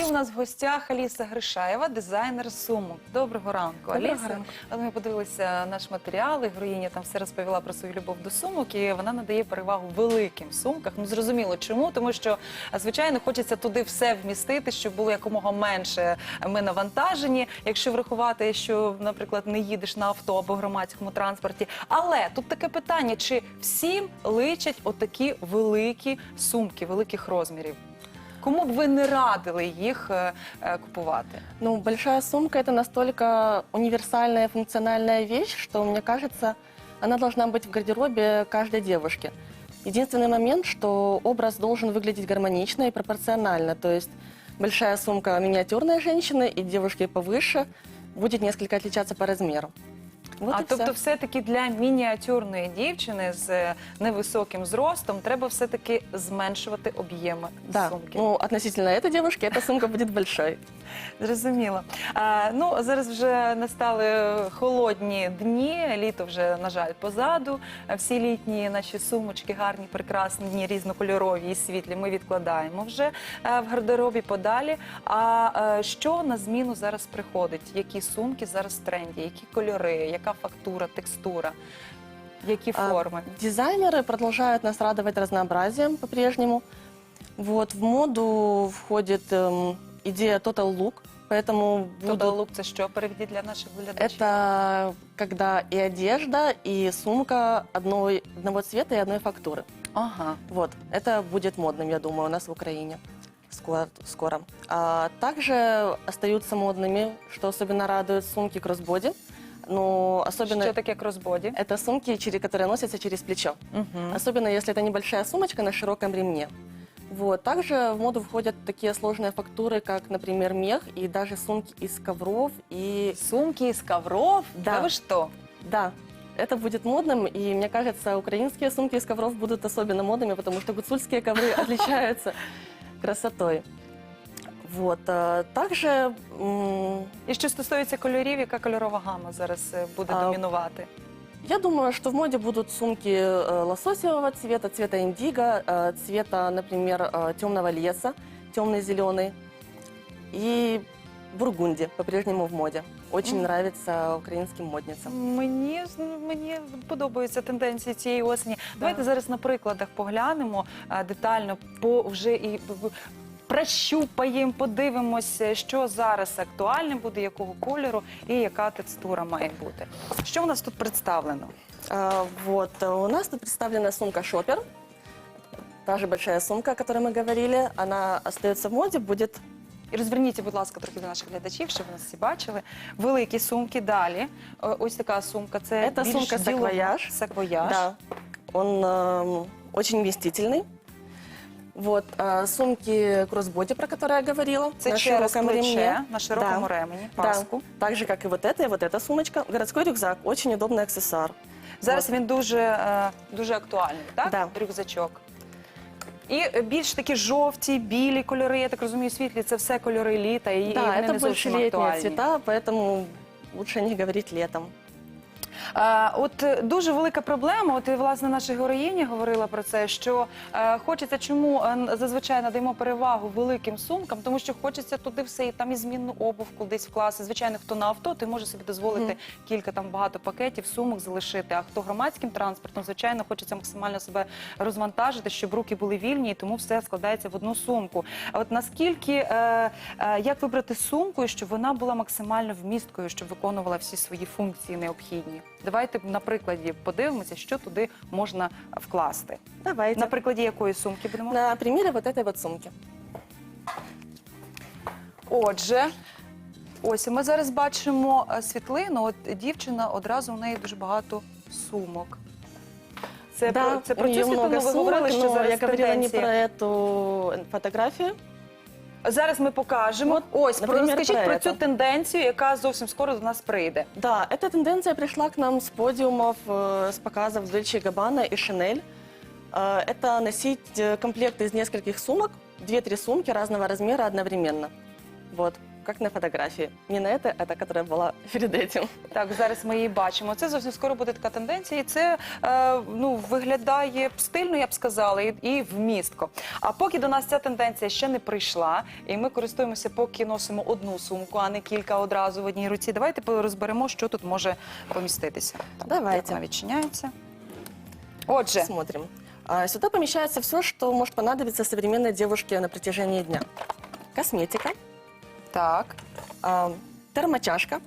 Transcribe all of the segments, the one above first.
І у нас в гостях Аліса Гришаєва, дизайнер сумок. Доброго ранку, Доброго Аліса. ранку. Ми подивилися наш матеріал, і героїня там все розповіла про свою любов до сумок, і вона надає перевагу великим сумкам. Ну зрозуміло, чому? Тому що звичайно хочеться туди все вмістити, щоб було якомога менше ми навантажені. Якщо врахувати, що, наприклад, не їдеш на авто або громадському транспорті. Але тут таке питання: чи всім личать отакі великі сумки, великих розмірів? Кому б ви не радили їх е, е, купувати? Ну, большая сумка это настолько универсальная, функциональная вещь, что, мне кажется, она должна быть в гардеробе каждой девушки. Единственный момент, что образ должен выглядеть гармонично и пропорционально. То есть большая сумка миниатюрной женщины и девушки повыше будет несколько отличаться по размеру. Вот а и тобто, всё. все-таки для мініатюрної дівчини з е, невисоким зростом треба все-таки зменшувати об'єми Да, сумки. ну, относительно этой девушки эта сумка будет большой. Зрозуміло. А, ну зараз вже настали холодні дні. Літо вже на жаль позаду. Всі літні наші сумочки, гарні, прекрасні, різнокольорові і світлі. Ми відкладаємо вже е, в гардеробі подалі. А е, що на зміну зараз приходить? Які сумки зараз в тренді? Які кольори? Яка фактура, текстура? Які А, форми? Дизайнеры продолжают нас радовать разнообразием по-прежнему. Вот, в моду входит эм, идея Total Look, поэтому Тобто будут... лук це що переведіть для наших глядачів? Это когда и одежда, и сумка одной, одного цвета и одной фактуры. Ага. Вот, это будет модным, я думаю, у нас в Украине скоро. скоро. А также остаются модными, что особенно радует сумки кроссбоди. Но особенно Що таке кросбоді? это сумки, через- которые носятся через плечо. Угу. Особенно если это небольшая сумочка на широком ремне. Вот. Также в моду входят такие сложные фактуры, как, например, мех и даже сумки из ковров. И Сумки из ковров? Да. Да вы что? да, это будет модным. И мне кажется, украинские сумки из ковров будут особенно модными, потому что гуцульские ковры отличаются красотой. Вот. а, Также м, І що стосується кольорів, яка кольорова гама зараз е, буде А, домінувати? я думаю, что в моде будут сумки э, лососевого цвета, цвета индиго, э, цвета, например, э, темного леса, темный зеленый. И бургунди по-прежнему в моде. Очень Мгм. нравится украинским модницам. Мені мені подобаються тенденції цієї осені. Давайте зараз на прикладах поглянемо е, детально, по вже і б- б- прощупаємо, подивимося, що зараз актуальне буде, якого кольору і яка текстура має бути. Що у нас тут представлено? А, Вот, э, у нас тут представлена сумка Шопер. Та же большая сумка, о которой мы говорили, она остается в моде, будет І розверніться, будь ласка, трохи до наших глядачів, щоб нас всі бачили. Великі сумки далі. О, Ось така сумка. Це Це більш сумка ділова. саквояж. Саквояж. Да, он эм, очень вместительный. Вот, а, сумки кроссбоди, про которые я говорила, Це на через широком плече, ремне. на широкому Да. ремені, Да, паску. так же, как и вот эта, и вот эта сумочка. Городской рюкзак, очень удобный аксессуар. Зараз Вот. він дуже, е, дуже актуальний, так? Да. Рюкзачок. І е, більш такі жовті, білі кольори, я так розумію, світлі це все кольори літа, і, і да, вони это не больше зовсім летние актуальні. цвета, поэтому лучше не говорить летом. Е, От е, дуже велика проблема. От і власне наша героїня говорила про це, що е, хочеться, чому зазвичай надаємо перевагу великим сумкам, тому що хочеться туди все і там і змінну обув кудись вкласти. Звичайно, хто на авто, той може собі дозволити кілька там багато пакетів, сумок залишити. А хто громадським транспортом, звичайно, хочеться максимально себе розвантажити, щоб руки були вільні, і тому все складається в одну сумку. А от наскільки е, е, як вибрати сумку, щоб вона була максимально вмісткою, щоб виконувала всі свої функції необхідні? Давайте на прикладі подивимося, що туди можна вкласти. Давайте. На прикладі якої сумки будемо? На примере вот этой вот сумки. Отже, ось ми зараз бачимо е, світлину. От дівчина одразу у неї дуже багато сумок. Це да, про це про цю світлину ви говорили, що зараз я говорила не тенденція. про эту фотографию. Зараз ми покажемо. От, Ось про наприклад, розкажіть про про цю це. тенденцію, яка зовсім скоро до нас прийде. Да, эта тенденция пришла к нам с подиумов, э, с показов Dolce Gabbana и Chanel. Э, Это носить э, комплект из нескольких сумок, 2-3 сумки разного размера одновременно. Вот. как на фотографии. Не на это, а та, которая была перед этим. Так, зараз ми її бачимо. Це зовсім скоро буде така тенденція, і це е, ну виглядає стильно, я б сказала, і, і вмістко. А поки до нас ця тенденція ще не прийшла, і ми користуємося, поки носимо одну сумку, а не кілька одразу в одній руці. Давайте розберемо, що тут може поміститися. Так, Давайте. як Вона відчиняється. Отже, Смотрим. А, Сюда помещается все, что может понадобиться современной девушке на протяжении дня. Косметика, так, а, термочашка,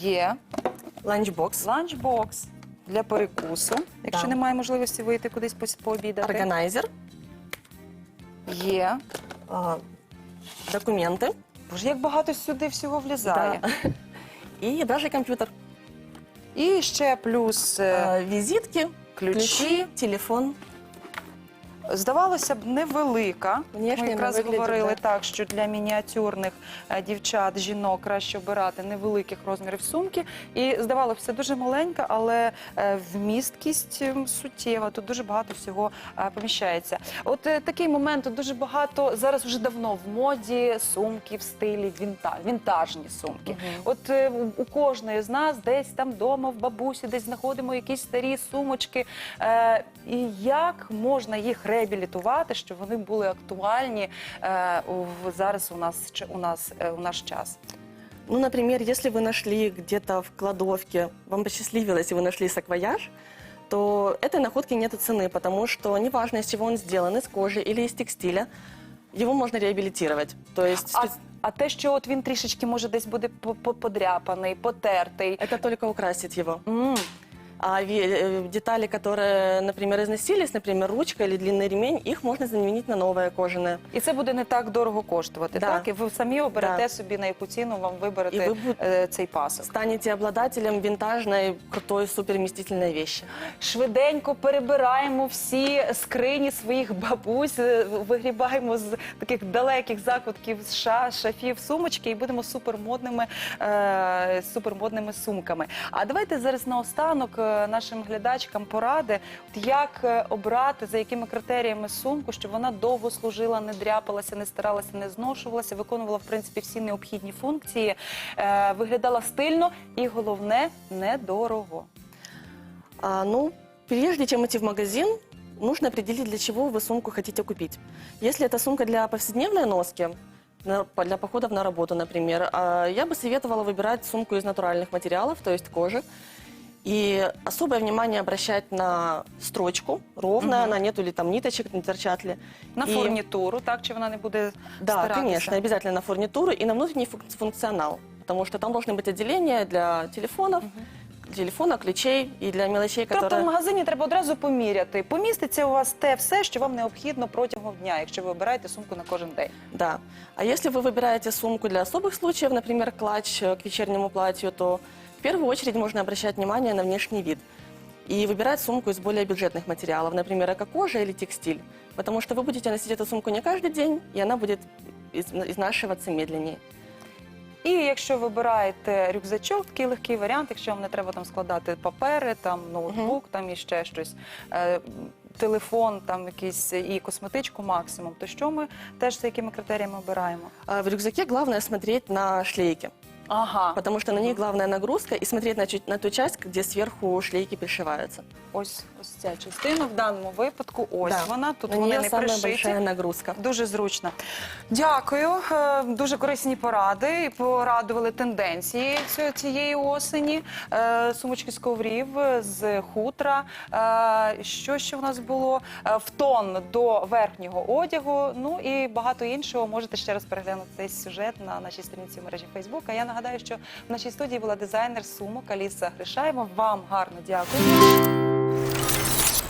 є ланчбокс, ланчбокс для перекусу, якщо Так. немає можливості вийти кудись пос- пообідати. органайзер, Є. а, документы Боже, як багато сюди всього влізає. да, и даже компьютер. І ще плюс е, А, Визитки, ключі. ключи, телефон. Здавалося б, невелика. Ми якраз говорили так, що для мініатюрних е, дівчат, жінок краще обирати невеликих розмірів сумки. І здавалося, дуже маленька, але е, вмісткість суттєва. Тут дуже багато всього е, поміщається. От такий момент тут дуже багато зараз вже давно в моді сумки в стилі вінта, вінтажні сумки. От у- кожної з нас десь там вдома, в бабусі, десь знаходимо якісь старі сумочки. І як можна їх реабілітувати, щоб вони були актуальні е, в зараз у нас ч- у нас е, у наш час? Ну, например, если вы нашли где-то в кладовке, вам посчастливилось, и вы нашли саквояж, то этой находке нет цены, потому что неважно, из чего он сделан, из кожи или из текстиля, его можно реабилитировать. То есть А, спе- а те, що от він трішечки може десь буде по- по- подряпаний, потертий. это только украсить его. М, А ве- э, детали, которые, например, износились, например, ручка или длинный ремень, их можно заменить на новое кожаное. І це буде не так дорого коштувати, Да. так? І ви самі оберете Да. собі на яку ціну вам виберете І ви бу- е, цей пасок. Станете обладателем винтажной, крутой, супервместительной вещи. Швиденько перебираємо всі скрині своїх бабусь, е, вигрібаємо з таких далеких закутків з ша, шафів сумочки і будемо супермодними, е, супермодними сумками. А давайте зараз наостанок е, нашим глядачкам поради, от як е, обрати, за якими критеріями сумку, щоб вона довго служила, не дряпалася, не старалася, не зношувалася, виконувала в принципі всі необхідні функції, е, виглядала стильно і головне недорого. А, ну, прежде чем идти в магазин, нужно определить, для чего вы сумку хотите купить. Если это сумка для повседневной носки, на- по- для походов на работу, например, а, я бы советовала выбирать сумку из натуральных материалов, то есть кожи. И особое внимание обращать на строчку, ровно, Мгм. на нету ли там ниточек, не торчат ли. На І- фурнітуру, так чи вона не буде Да, старатися? конечно, обязательно на фурнитуру и на внутренний функ- функционал, потому что там должны быть отделения для телефонов, телефона, ключей и для мелочей, Тобто которые... в магазині треба одразу поміряти. Поміститься у вас те все, що вам необхідно протягом дня, якщо ви обираєте сумку на кожен день. Да. А если вы выбираете сумку для особых случаев, например, клатч э, к вечернему платью, то в первую очередь можно обращать внимание на внешний вид и выбирать сумку из более бюджетных материалов, например, эко-кожа или текстиль, потому что вы будете носить эту сумку не каждый день, и она будет из- изнашиваться медленнее. І якщо вибираєте рюкзачок, такий легкий варіант, якщо вам не треба там складати папери, там ноутбук, там і ще щось. е, Телефон, там якийсь і косметичку максимум. То що ми теж за якими критеріями обираємо? А в рюкзаке главное смотреть на шлейки, Ага, потому что на них главная нагрузка, и смотреть на, чу- на ту часть, где сверху шлейки пришиваются. ось ось ця частина в даному випадку. Ось Да. вона тут на вони нее не самая пришиті. большая нагрузка. Дуже зручно. Дякую. Е, Дуже корисні поради. І порадували тенденції цю- цієї осені. Е, Сумочки з коврів з хутра. Е, Що ще в нас було? Е, В тон до верхнього одягу. Ну і багато іншого. Можете ще раз переглянути цей сюжет на нашій сторінці в мережі Фейсбук. А я нагадаю, що в нашій студії була дизайнер сумок Аліса Гришаєва. Вам гарно дякую.